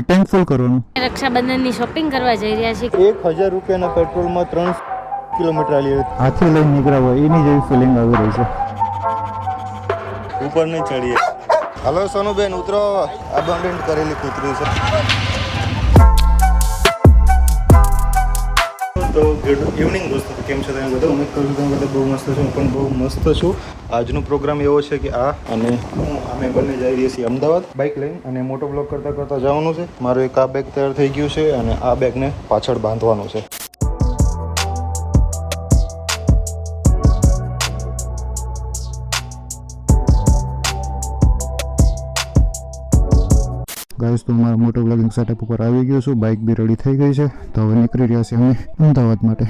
Tank ફૂલ કરવાનું. રક્ષાબંધનની shopping કરવા જઈ રહ્યા છીએ. એક હજાર રૂપિયાના પેટ્રોલમાં ત્રણ કિલોમીટર આલી હાથી લઈને નીકળ્યા હોય એની જેવી ફિલિંગ આવી રહી છે. ઉપર નહીં ચડીએ. હલો સોનુબેન ઉતરો. અબન્ડન્ટ કરેલી કૂતરું છે. ગુડ ઇવનિંગ દોસ્તો. કેમ છો તમે બધા? ઉમેદ કરું છું તમે બધા બહુ મસ્ત છું. પણ બહુ મસ્ત છું. આજનો પ્રોગ્રામ એવો છે કે આ અને હું, અમે બંને જઈ રહીએ છીએ અમદાવાદ. બાઇક લઈને અને મોટો બ્લોક કરતાં કરતાં જવાનું છે. મારું એક આ બેગ તૈયાર થઈ ગયું છે અને આ બેગને પાછળ બાંધવાનું છે. ગાઈસ તો મારા મોટો બ્લોગિંગ સેટઅપ ઉપર આવી ગયો છું. બાઇક બી રેડી થઈ ગઈ છે. તો હવે નીકળી રહ્યા છીએ અમે અમદાવાદ માટે.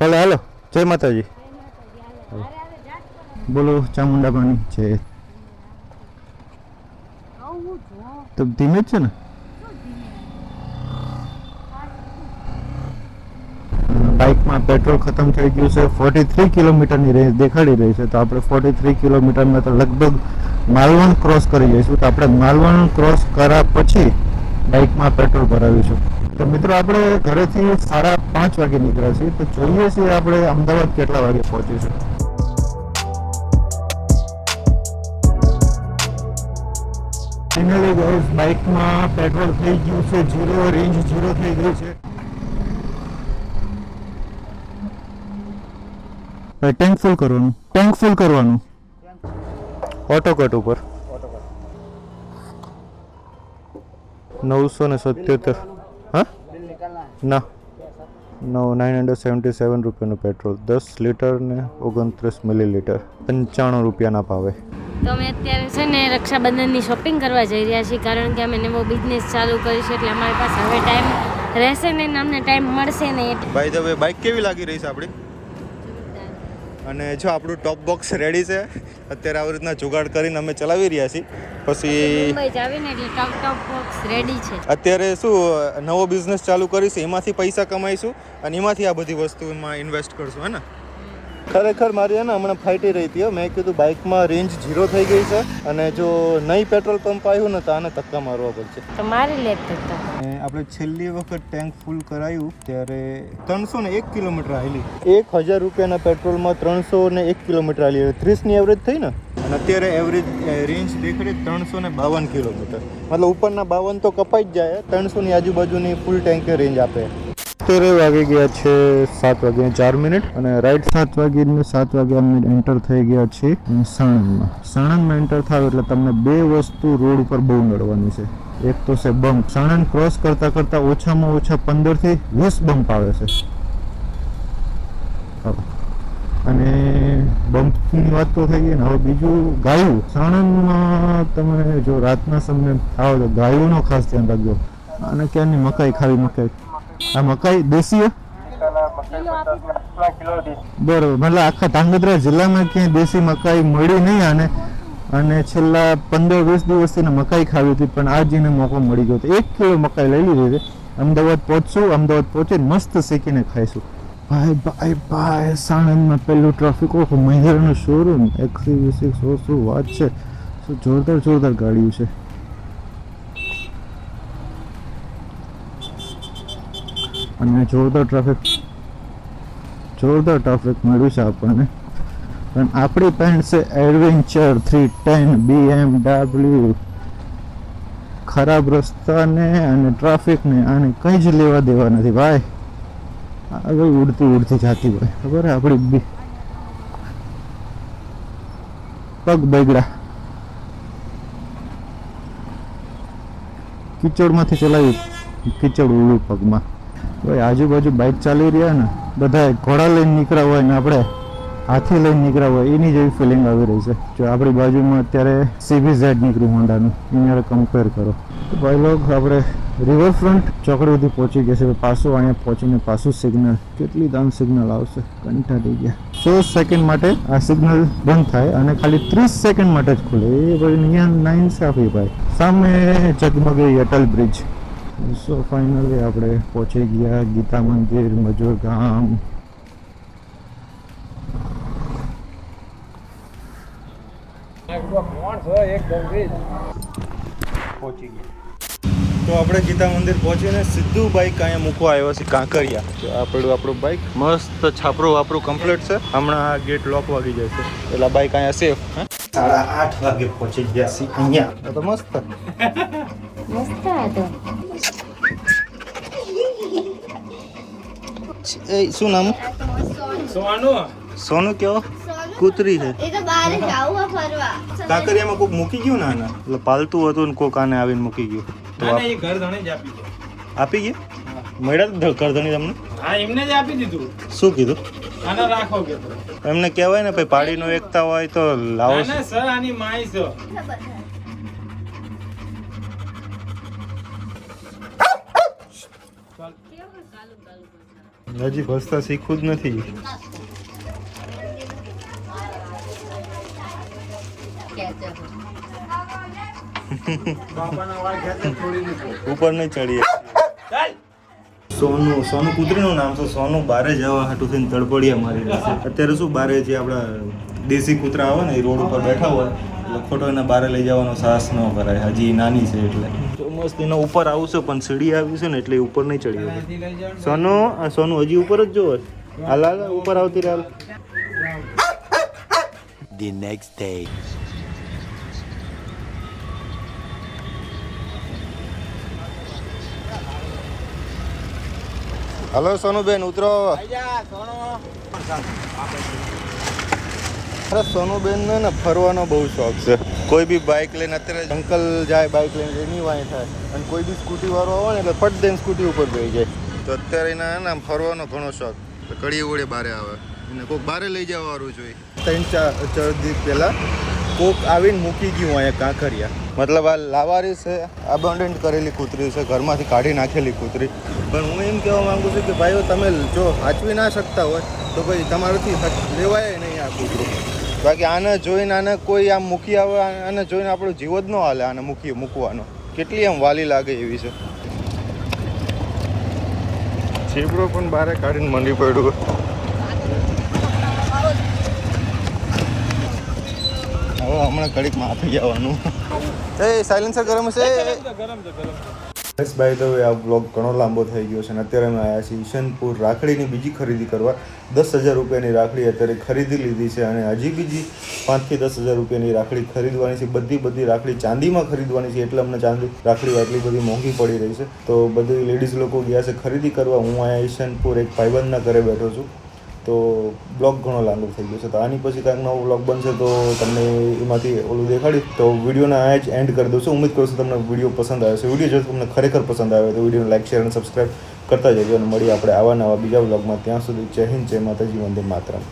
ભલે હાલો. જય માતાજી. બોલો ચામુંડા પાણી જય તો ધીમે જ છે ને? બાઇકમાં પેટ્રોલ ખતમ થઈ ગયું છે. ફોર્ટી થ્રી કિલોમીટરની રેન્જ દેખાડી રહી છે. તો આપણે ફોર્ટી થ્રી કિલોમીટરમાં તો લગભગ માલવણ ક્રોસ કરી જઈશું તો આપણે માલવણ ક્રોસ કર્યા પછી બાઇકમાં પેટ્રોલ ભરાવીશું. તો મિત્રો, આપણે ઘરેથી સાડા પાંચ વાગે નીકળ્યા છીએ. તો જોઈએ છીએ આપણે અમદાવાદ કેટલા વાગે પહોંચીશું. ફાઇનલી ગાઈસ બાઇકમાં પેટ્રોલ થઈ ગયું છે. ઝીરો રેન્જ ઝીરો થઈ ગઈ છે. ટેન્ક ફૂલ કરવાનું. ટેન્ક ફૂલ કરવાનું. ઓટો કટ ઉપર. નવસો ને સત્યોતેર. હા? ના. નવ નાઇન હંડ્રેડ સેવન્ટી સેવન રૂપિયાનું પેટ્રોલ દસ લીટર ને ઓગણત્રીસ મિલીલીટર પંચાણું રૂપિયાના ભાવે. તો અમે અત્યારે છે ને રક્ષાબંધનની શોપિંગ કરવા જઈ રહ્યા છીએ કારણ કે અમે નવો બિઝનેસ ચાલુ કરીશું એટલે અમારી પાસે હવે ટાઈમ રહેશે ને ને અમને ટાઈમ મળશે ને એટલે ભાઈ હવે બાઇક કેવી લાગી રહી છે આપણી? અને જો આપણું ટોપ બોક્સ રેડી છે અત્યારે આવી રીતના જુગાડ કરીને અમે ચલાવી રહ્યા છીએ. પછી અત્યારે શું નવો બિઝનેસ ચાલુ કરીશું એમાંથી પૈસા કમાઈશું અને એમાંથી આ બધી વસ્તુમાં ઇન્વેસ્ટ કરશું હે ને? ખરેખર મારી એને ને હમણાં ફાઈટી રહી હતી મેં કીધું બાઇકમાં રેન્જ ઝીરો થઈ ગઈ છે અને જો નહીં પેટ્રોલ પંપ આવ્યું ને તો આને ધક્કા મારવા પડશે. તો મારી લેટ આપણે છેલ્લી વખત ટેન્ક ફૂલ કરાયું ત્યારે ત્રણસો ને એક કિલોમીટર આવેલી એક હજાર રૂપિયાના પેટ્રોલમાં ત્રણસો ને એક કિલોમીટર આવેલી ત્રીસની એવરેજ થઈ ને? અને અત્યારે એવરેજ રેન્જ દેખાડે ત્રણસો ને બાવન કિલોમીટર. મતલબ ઉપરના બાવન તો કપાઈ જ જાય ત્રણસોની આજુબાજુની ફૂલ ટેન્કે રેન્જ આપે. અત્યારે વાગી ગયા છે સાત વાગે ચાર મિનિટ અને રાઈટ સાત વાગીને સાત વાગ્યા અમે એન્ટર થઈ ગયા છીએ સાણંદમાં. સાણંદમાં એન્ટર થાવ એટલે તમને બે વસ્તુ રોડ ઉપર બહુ નડવાની છે. એક તો છે બમ્પ સાણંદ ક્રોસ કરતા કરતા ઓછામાં ઓછા પંદરથી વીસ બમ્પ આવે છે. અને બમ્પની વાત તો થઈ ગઈ ને. હવે બીજું ગાયું. સાણંદમાં તમે જો રાતના સમયે આવો તો ગાયોનો ખાસ ધ્યાન રાખજો. અને ક્યાંની મકાઈ ખાવી મકાઈ? આ મકાઈ દેશી બરોબર, મતલબ આખા ધાંગધ્રા જિલ્લામાં ક્યાંય દેશી મકાઈ મળી નહીં આને અને છેલ્લા પંદર, વીસ દિવસથી એને મકાઈ ખાવી હતી, પણ આજે એને મોકો મળી ગયો હતો. એક કિલો મકાઈ લઈ લીધી હતી. અમદાવાદ પહોંચશું, અમદાવાદ પહોંચીને મસ્ત શેકીને ખાઈશું. ભાઈ ભાઈ ભાઈ, સાણંદમાં પેલું ટ્રાફિક ઓફ મહિન્દ્રાનું શોરૂમ એક્સી વીસી સો શું વાત છે. શું જોરદાર જોરદાર ગાડીઓ છે. અને જોરદાર ટ્રાફિક જોરદાર ટ્રાફિક મળ્યું છે આપણને. પણ આપણી પેન્ટ છે adventure three ten B M W ખરાબ રસ્તાને અને ટ્રાફિકને આને કંઈ જ લેવા દેવા નથી. ભાઈ આગળ ઉડતી ઉડતી જાતી હોય. ખબર આપણી બી પગ બગડા કિચડમાંથી ચલાવી કિચડ ઉડું પગમાં. ભાઈ આજુબાજુ બાઇક ચાલી રહ્યા ને બધા ઘોડા લઈને નીકળ્યા હોય ને આપણે હાથી લઈને નીકળ્યા હોય, એની જેવી ફિલિંગ આવી રહી છે. જો આપણી બાજુમાં અત્યારે સીબી ઝેડ નીકળ્યું હોન્ડાનું એને કમ્પેર કરો. તો ભાઈ લોક આપણે રિવરફ્રન્ટ ચોકડી સુધી પહોંચી ગયા છે. પાછું અહીંયા પહોંચીને પાછું સિગ્નલ કેટલી દામ સિગ્નલ આવશે? કંટાળી ગયા. સો સેકન્ડ માટે આ સિગ્નલ બંધ થાય અને ખાલી ત્રીસ સેકન્ડ માટે જ ખુલે. એ ભાઈ અહીંયા નાઇન આપી ભાઈ સામે જગમગી અટલ બ્રિજ સો ફાઇનલી આપણે પહોંચી ગયા ગીતા મંદિર મજૂર ગામ. પહોંચી ગયા. તો આપણે ગીતા મંદિર પહોંચીને સીધું બાઇક અહીંયા મૂકવા આવ્યો છે કાંકરિયા. તો આ આપણું બાઇક મસ્ત છાપરું વાપરું કમ્પ્લીટ છે. હમણાં આ ગેટ લોક વાગી જાય છે. એટલે બાઇક અહીંયા સેફ સાડા આઠ વાગે પહોંચી ગયા છે અહીંયા. તો મસ્ત. મસ્ત હતો એ શું નામ? સોનું. કયો? કૂતરી છે. એ તો બહાર જાવું હે ફરવા. કાંકરિયામાં કોઈક મૂકી ગયું ને આને એટલે પાલતું હતું ને કોક આને આવીને મૂકી ગયું. તો આપ- ઘર ધણી જ આપી દે. આપી ગયા? મળ્યા કરધણી તમને? હા એમને જ આપી દીધું. શું કીધું? આને રાખો કે એમને કહેવાય ને ભાઈ પાડીનો એકતા હોય તો લાવો સર આની માય છે. હજી ભસતા શીખવું જ નથી. ઉપર નહીં ચડીએ. સોનું સોનું કૂતરીનું નામ છે સોનું બારે જવા હાટું થઈને તડપડિયા મારી રહેશે અત્યારે શું બારે જે આપણા દેશી કૂતરા આવે ને, એ રોડ ઉપર બેઠા હોય, એટલે ખોટો એને બારે લઈ જવાનો સાહસ ન કરાય. હજી નાની છે એટલે. તો મસ્ત એના ઉપર આવશે પણ સીડી આવી છે ને એટલે ઉપર નહીં ચડી સોનુ સોનું આ સોનું હજી ઉપર જ જોવે હાલ હાલ ઉપર આવતી રહે ધી નેક્સ્ટ ડે. હલો સોનુબેન ઉતરો. સોનો. અરે સોનુબેન ને ફરવાનો બહુ શોખ છે. કોઈ બી બાઇક લઈને અત્યારે અંકલ જાય બાઇક લઈને, એની વાય થાય. અને કોઈ બી સ્કૂટી વાળો આવે ને એટલે ફટ દઈને સ્કૂટી ઉપર બેસી જાય. તો અત્યારે એના આમ ફરવાનો ઘણો શોખ. કડી ઓળે બારે આવે. એને કોક બારે લઈ જવા વાળું જોઈએ. ત્રણ, ચાર ચાર દિવસ પહેલા કોક આવીને મૂકી ગયું અહીંયા કાંકરિયા. મતલબ આ લાવારી છે અબન્ડન્ટ કરેલી કૂતરી છે, ઘરમાંથી કાઢી નાખેલી કૂતરી. પણ હું એમ કહેવા માગું છું કે ભાઈઓ, તમે જો સાચવી ના શકતા હોય, તો પછી તમારાથી લેવાય નહીં આ કૂતરું. બાકી આને જોઈને આને કોઈ આમ મૂકી આવે આને જોઈને આપણો જીવ જ ન હાલે આને મૂકી મૂકવાનો. કેટલી આમ વાલી લાગે એવી છે. ચીપડો પણ બારે કાઢીને મંડી પડ્યું. હવે હમણાં ઘડીકમાં આપી જવાનું. એ સાયલેન્સર ગરમ છે, ગરમ છે, ગરમ છે. બસ બાય ધ વે આ બ્લોગ ઘણો લાંબો થઈ ગયો છે અને અત્યારે અમે આવ્યા છીએ ઈશનપુર રાખડીની બીજી ખરીદી કરવા. દસ હજાર રૂપિયાની રાખડી અત્યારે ખરીદી લીધી છે અને હજી બીજી પાંચથી દસ હજાર રૂપિયાની રાખડી ખરીદવાની છે. બધી બધી રાખડી ચાંદીમાં ખરીદવાની છે એટલે અમને ચાંદી રાખડી આટલી બધી મોંઘી પડી રહી છે. તો બધી લેડીઝ લોકો ગયા છે ખરીદી કરવા. હું અહીંયા ઈશનપુર એક ભાઈબંધના ઘરે બેઠો છું. તો બ્લોગ ઘણો લાંબો થઈ ગયો છે. તો આની પછી કાંઈક નવો બ્લોગ બનશે તો તમને એમાંથી ઓલું દેખાડી તો વિડીયોને આ જ એન્ડ કરી દઉં છું. ઉમ્મીદ કરું છું તમને વીડિયો પસંદ આવ્યો છે. વીડિયો જો તમને ખરેખર પસંદ આવે તો વિડીયોને લાઈક શેર અને સબસ્ક્રાઈબ કરતા જજો. અને મળીએ આપણે આવા નવા બીજા બ્લોગમાં. ત્યાં સુધી જય હિન્દ, જય માતાજી, વંદે માતરમ.